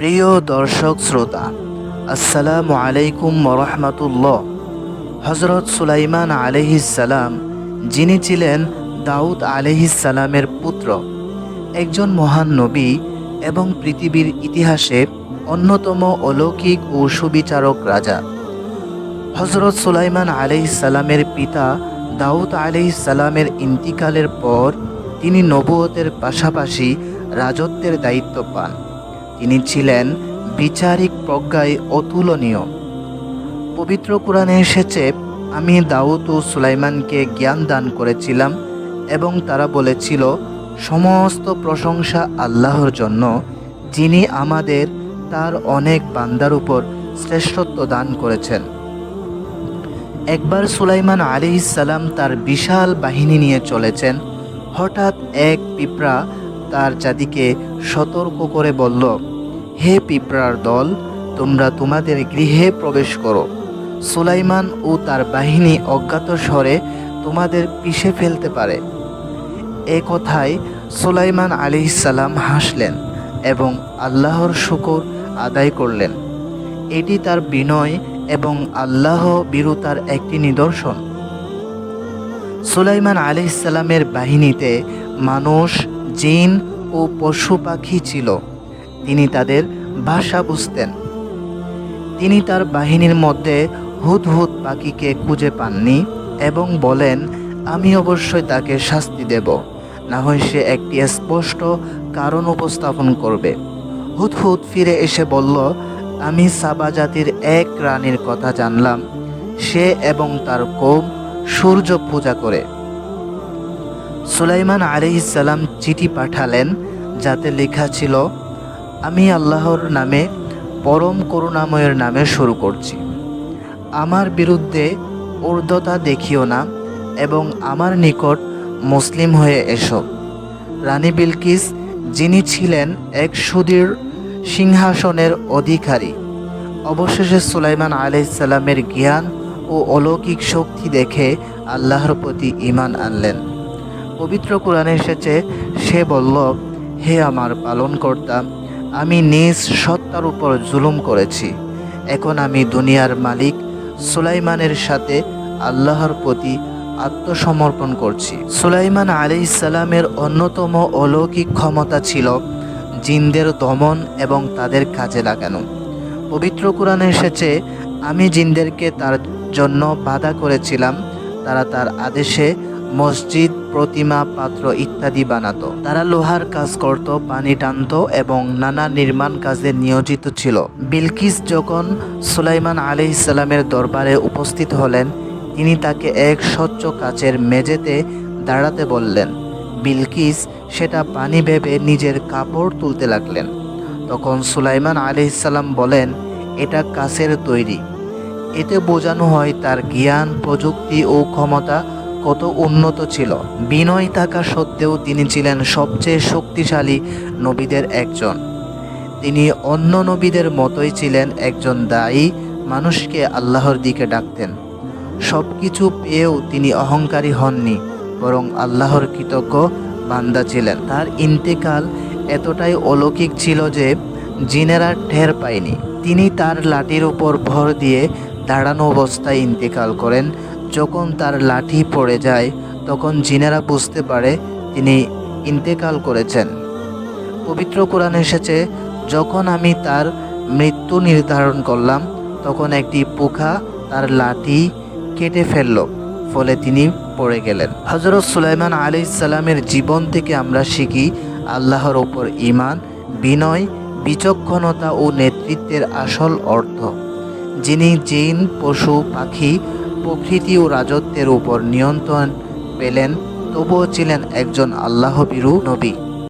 প্রিয় দর্শক শ্রোতা, আসসালামু আলাইকুম রহমতুল্লাহ। হজরত সুলাইমান আলহিসাল্লাম যিনি ছিলেন দাউদ আলহিসাল্লামের পুত্র, একজন মহান নবী এবং পৃথিবীর ইতিহাসে অন্যতম অলৌকিক ও সুবিচারক রাজা। হজরত সুলাইমান আলহিসাল্লামের পিতা দাউদ আলহিসাল্লামের ইন্তিকালের পর তিনি নবুয়তের পাশাপাশি রাজত্বের দায়িত্ব পান। তিনি ছিলেন বিচারিক প্রজ্ঞায় অতুলনীয়। পবিত্র কোরআনে এসেছে, আমি দাউদ ও সুলাইমানকে জ্ঞান দান করেছিলাম এবং তারা বলেছিল, সমস্ত প্রশংসা আল্লাহর জন্য, যিনি আমাদের তার অনেক বান্দার উপর শ্রেষ্ঠত্ব দান করেছেন। একবার সুলাইমান আলী সালাম তার বিশাল বাহিনী নিয়ে চলেছেন। হঠাৎ এক পিঁপড়া তার চাঁদিকে সতর্ক করে বলল, হে পিঁপড়ার দল, তোমরা তোমাদের গৃহে প্রবেশ করো। সুলাইমান ও তার বাহিনী অজ্ঞাত স্বরে তোমাদের পিষে ফেলতে পারে। এ কথায় সুলাইমান আলী সালাম হাসলেন এবং আল্লাহর শুকর আদায় করলেন। এটি তার বিনয় এবং আল্লাহ বিরুতার একটি নিদর্শন। সুলাইমান আলী ইসলামের বাহিনীতে মানুষ, জিন ও পশু পাখি ছিল। তিনি তাদের ভাষা বুঝতেন। তিনি তার বাহিনীর মধ্যে হুদহুদ পাখিকে খুঁজে পাননি এবং বলেন, আমি অবশ্যই তাকে শাস্তি দেব। না হয় সে একটি স্পষ্ট কারণ উপস্থাপন করবে। হুদহুদ ফিরে এসে বলল, আমি সাবা জাতির এক রানীর কথা জানলাম। সে এবং তার কৌম সূর্য পূজা করে। সুলাইমান আলিহিসাল্লাম চিঠি পাঠালেন, যাতে লেখা ছিল, আমি আল্লাহর নামে পরম করুণাময়ের নামে শুরু করছি। আমার বিরুদ্ধে ঊর্ধ্বতা দেখিও না এবং আমার নিকট মুসলিম হয়ে এসো। রানী বিলকিস, যিনি ছিলেন এক সুদীর সিংহাসনের অধিকারী, অবশেষে সুলাইমান আলাইসাল্লামের জ্ঞান ও অলৌকিক শক্তি দেখে আল্লাহর প্রতি ইমান আনলেন। পবিত্র কোরআনে এসেছে, সে বলল, হে আমার পালন পালনকর্তা, আমি নিজ সত্তার উপর জুলুম করেছি। এখন আমি দুনিয়ার মালিক সুলাইমানের সাথে আল্লাহর প্রতি আত্মসমর্পণ করছি। সুলাইমান আলি ইসালামের অন্যতম অলৌকিক ক্ষমতা ছিল জিনদের দমন এবং তাদের কাজে লাগানো। পবিত্র কোরআনে এসেছে, আমি জিনদেরকে তার জন্য বাধা করেছিলাম, তারা তার আদেশে মসজিদ প্রতিমা, পাত্র ইত্যাদি বানাতো। তারা লোহার কাজ করত, পানি টানত এবং নানা নির্মাণ কাজে নিয়োজিত ছিল। বিলকিস যখন সুলাইমান আলি ইসলামের দরবারে উপস্থিত হলেন, তিনি তাকে এক স্বচ্ছ কাচের মেঝেতে দাঁড়াতে বললেন, বিলকিস, সেটা পানি ভেবে নিজের কাপড় তুলতে লাগলেন। তখন সুলাইমান আলি ইসলাম বলেন, এটা কাছের তৈরি। এতে বোঝানো হয় তার জ্ঞান, প্রযুক্তি ও ক্ষমতা কত উন্নত ছিল। বিনয় থাকা সত্ত্বেও তিনি ছিলেন সবচেয়ে শক্তিশালী নবীদের একজন। তিনি অন্য নবীদের মতোই ছিলেন একজন দায়ী, মানুষকে আল্লাহর দিকে ডাকতেন। সব কিছু পেয়েও তিনি অহংকারী হননি, বরং আল্লাহর কৃতজ্ঞ বান্দা ছিলেন। তার ইন্তেকাল এতটাই অলৌকিক ছিল যে জিনেরা ঠের পায়নি। তিনি তার লাঠির উপর ভর দিয়ে দাঁড়ানো অবস্থায় ইন্তেকাল করেন। যখন তার লাঠি পড়ে যায়, তখন জিনেরা বুঝতে পারে তিনি ইন্তেকাল করেছেন। পবিত্র কোরআন এসেছে, যখন আমি তার মৃত্যু নির্ধারণ করলাম, তখন একটি পোখা তার লাঠি কেটে ফেলল, ফলে তিনি পড়ে গেলেন। হজরত সুলাইমান আলি ইসাল্লামের জীবন থেকে আমরা শিখি, আল্লাহর ওপর ইমান বিনয়, বিচক্ষণতা ও নেতৃত্বের আসল অর্থ। যিনি জিন, পশু, পাখি প্রকৃতি ও রাজত্বের উপর নিয়ন্ত্রণ পেলেন তবুও ছিলেন একজন আল্লাহবিরু নবী।